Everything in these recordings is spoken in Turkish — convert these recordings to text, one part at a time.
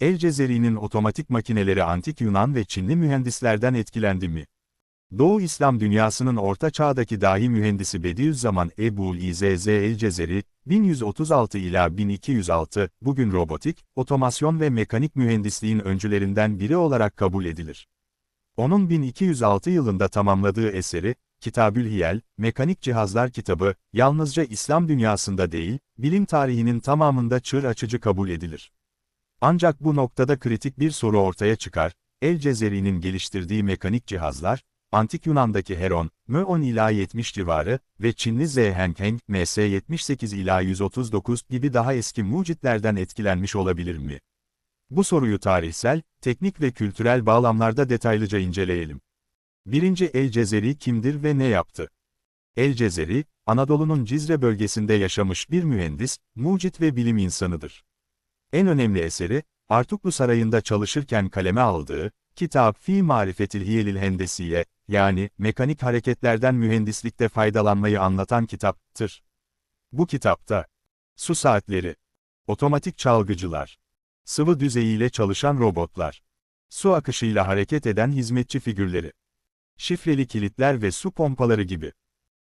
El Cezeri'nin otomatik makineleri antik Yunan ve Çinli mühendislerden etkilendi mi? Doğu İslam dünyasının orta çağdaki dahi mühendisi Bediüzzaman Ebu İzzz El Cezeri, 1136 ila 1206, bugün robotik, otomasyon ve mekanik mühendisliğin öncülerinden biri olarak kabul edilir. Onun 1206 yılında tamamladığı eseri, Kitabül Hiyel, Mekanik Cihazlar kitabı, yalnızca İslam dünyasında değil, bilim tarihinin tamamında çığır açıcı kabul edilir. Ancak bu noktada kritik bir soru ortaya çıkar, El Cezeri'nin geliştirdiği mekanik cihazlar, Antik Yunan'daki Heron, Mö-10 ila 70 civarı ve Çinli Zhenkeng, MS 78 ila 139 gibi daha eski mucitlerden etkilenmiş olabilir mi? Bu soruyu tarihsel, teknik ve kültürel bağlamlarda detaylıca inceleyelim. 1. El Cezeri kimdir ve ne yaptı? El Cezeri, Anadolu'nun Cizre bölgesinde yaşamış bir mühendis, mucit ve bilim insanıdır. En önemli eseri, Artuklu Sarayı'nda çalışırken kaleme aldığı, Kitap Fi Marifetil Hiyelil Hendesiye, yani mekanik hareketlerden mühendislikte faydalanmayı anlatan kitaptır. Bu kitapta, su saatleri, otomatik çalgıcılar, sıvı düzeyiyle çalışan robotlar, su akışıyla hareket eden hizmetçi figürleri, şifreli kilitler ve su pompaları gibi.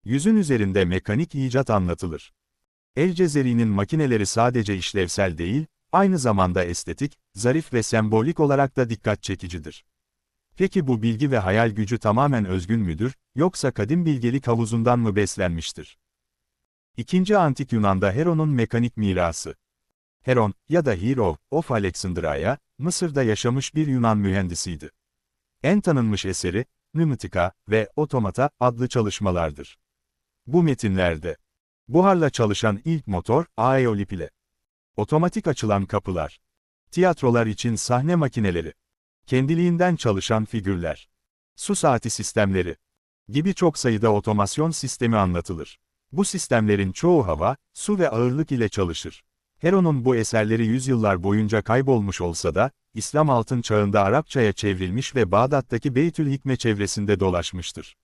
Yüzün üzerinde mekanik icat anlatılır. El Cezeri'nin makineleri sadece işlevsel değil, aynı zamanda estetik, zarif ve sembolik olarak da dikkat çekicidir. Peki bu bilgi ve hayal gücü tamamen özgün müdür, yoksa kadim bilgelik havuzundan mı beslenmiştir? İkinci Antik Yunan'da Heron'un mekanik mirası. Heron, ya da Hero, of Alexandria, Mısır'da yaşamış bir Yunan mühendisiydi. En tanınmış eseri, Pneumatika ve Otomata adlı çalışmalardır. Bu metinlerde, buharla çalışan ilk motor, aeolip ile, otomatik açılan kapılar, tiyatrolar için sahne makineleri, kendiliğinden çalışan figürler, su saati sistemleri gibi çok sayıda otomasyon sistemi anlatılır. Bu sistemlerin çoğu hava, su ve ağırlık ile çalışır. Heron'un bu eserleri yüzyıllar boyunca kaybolmuş olsa da, İslam altın çağında Arapçaya çevrilmiş ve Bağdat'taki Beytül Hikme çevresinde dolaşmıştır.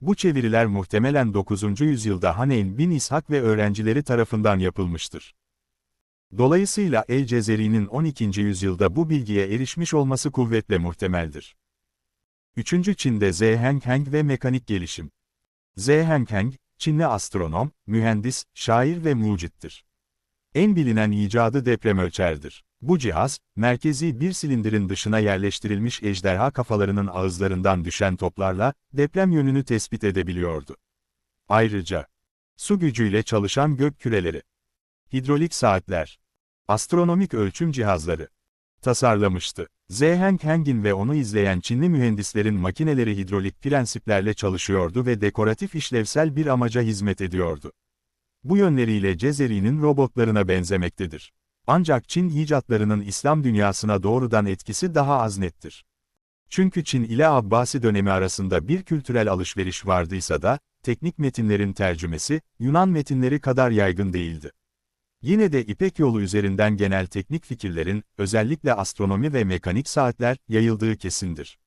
Bu çeviriler muhtemelen 9. yüzyılda Haneyn bin İshak ve öğrencileri tarafından yapılmıştır. Dolayısıyla El Cezeri'nin 12. yüzyılda bu bilgiye erişmiş olması kuvvetle muhtemeldir. 3. Çin'de Zhenkeng ve mekanik gelişim. Zhenkeng, Çinli astronom, mühendis, şair ve mucittir. En bilinen icadı deprem ölçerdir. Bu cihaz, merkezi bir silindirin dışına yerleştirilmiş ejderha kafalarının ağızlarından düşen toplarla, deprem yönünü tespit edebiliyordu. Ayrıca, su gücüyle çalışan gök küreleri, hidrolik saatler, astronomik ölçüm cihazları tasarlamıştı. Zhenkeng'in ve onu izleyen Çinli mühendislerin makineleri hidrolik prensiplerle çalışıyordu ve dekoratif işlevsel bir amaca hizmet ediyordu. Bu yönleriyle Cezeri'nin robotlarına benzemektedir. Ancak Çin icatlarının İslam dünyasına doğrudan etkisi daha az nettir. Çünkü Çin ile Abbasi dönemi arasında bir kültürel alışveriş vardıysa da, teknik metinlerin tercümesi, Yunan metinleri kadar yaygın değildi. Yine de İpek yolu üzerinden genel teknik fikirlerin, özellikle astronomi ve mekanik saatler, yayıldığı kesindir.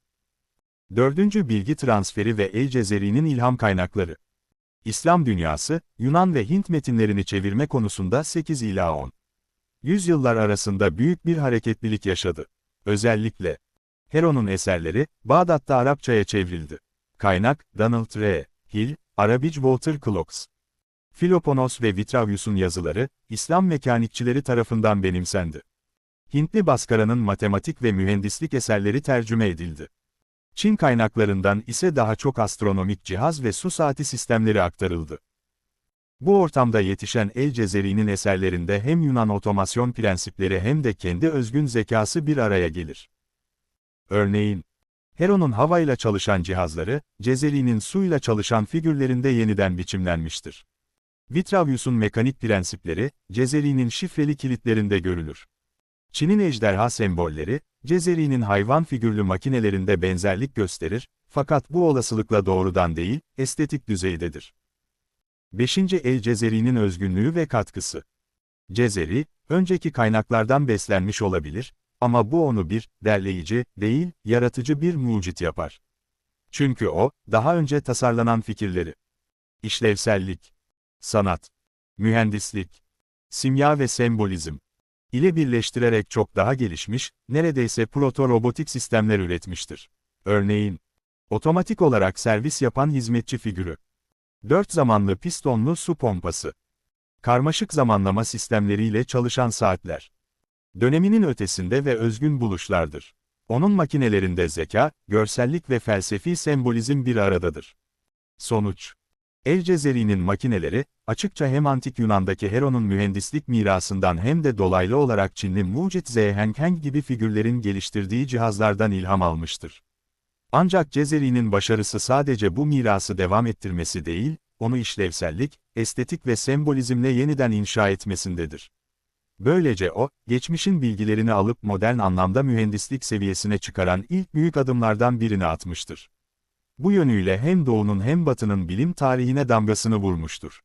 Dördüncü bilgi transferi ve El Cezeri'nin ilham kaynakları. İslam dünyası, Yunan ve Hint metinlerini çevirme konusunda 8 ila 10. Yüzyıllar arasında büyük bir hareketlilik yaşadı. Özellikle, Heron'un eserleri, Bağdat'ta Arapçaya çevrildi. Kaynak, Donald R. Hill, Arabic Water Clocks. Philoponos ve Vitruvius'un yazıları, İslam mekanikçileri tarafından benimsendi. Hintli Baskara'nın matematik ve mühendislik eserleri tercüme edildi. Çin kaynaklarından ise daha çok astronomik cihaz ve su saati sistemleri aktarıldı. Bu ortamda yetişen El Cezeri'nin eserlerinde hem Yunan otomasyon prensipleri hem de kendi özgün zekası bir araya gelir. Örneğin, Heron'un havayla çalışan cihazları, Cezeri'nin suyla çalışan figürlerinde yeniden biçimlenmiştir. Vitruvius'un mekanik prensipleri, Cezeri'nin şifreli kilitlerinde görülür. Çin'in ejderha sembolleri, Cezeri'nin hayvan figürlü makinelerinde benzerlik gösterir, fakat bu olasılıkla doğrudan değil, estetik düzeydedir. 5. El Cezeri'nin özgünlüğü ve katkısı. Cezeri, önceki kaynaklardan beslenmiş olabilir, ama bu onu bir, derleyici, değil, yaratıcı bir mucit yapar. Çünkü o, daha önce tasarlanan fikirleri, işlevsellik, sanat, mühendislik, simya ve sembolizm, ile birleştirerek çok daha gelişmiş, neredeyse proto-robotik sistemler üretmiştir. Örneğin, otomatik olarak servis yapan hizmetçi figürü, dört zamanlı pistonlu su pompası, karmaşık zamanlama sistemleriyle çalışan saatler, döneminin ötesinde ve özgün buluşlardır. Onun makinelerinde zeka, görsellik ve felsefi sembolizm bir aradadır. Sonuç El Cezeri'nin makineleri, açıkça hem Antik Yunan'daki Heron'un mühendislik mirasından hem de dolaylı olarak Çinli Mucit Zhengheng gibi figürlerin geliştirdiği cihazlardan ilham almıştır. Ancak Cezeri'nin başarısı sadece bu mirası devam ettirmesi değil, onu işlevsellik, estetik ve sembolizmle yeniden inşa etmesindedir. Böylece o, geçmişin bilgilerini alıp modern anlamda mühendislik seviyesine çıkaran ilk büyük adımlardan birini atmıştır. Bu yönüyle hem Doğu'nun hem Batı'nın bilim tarihine damgasını vurmuştur.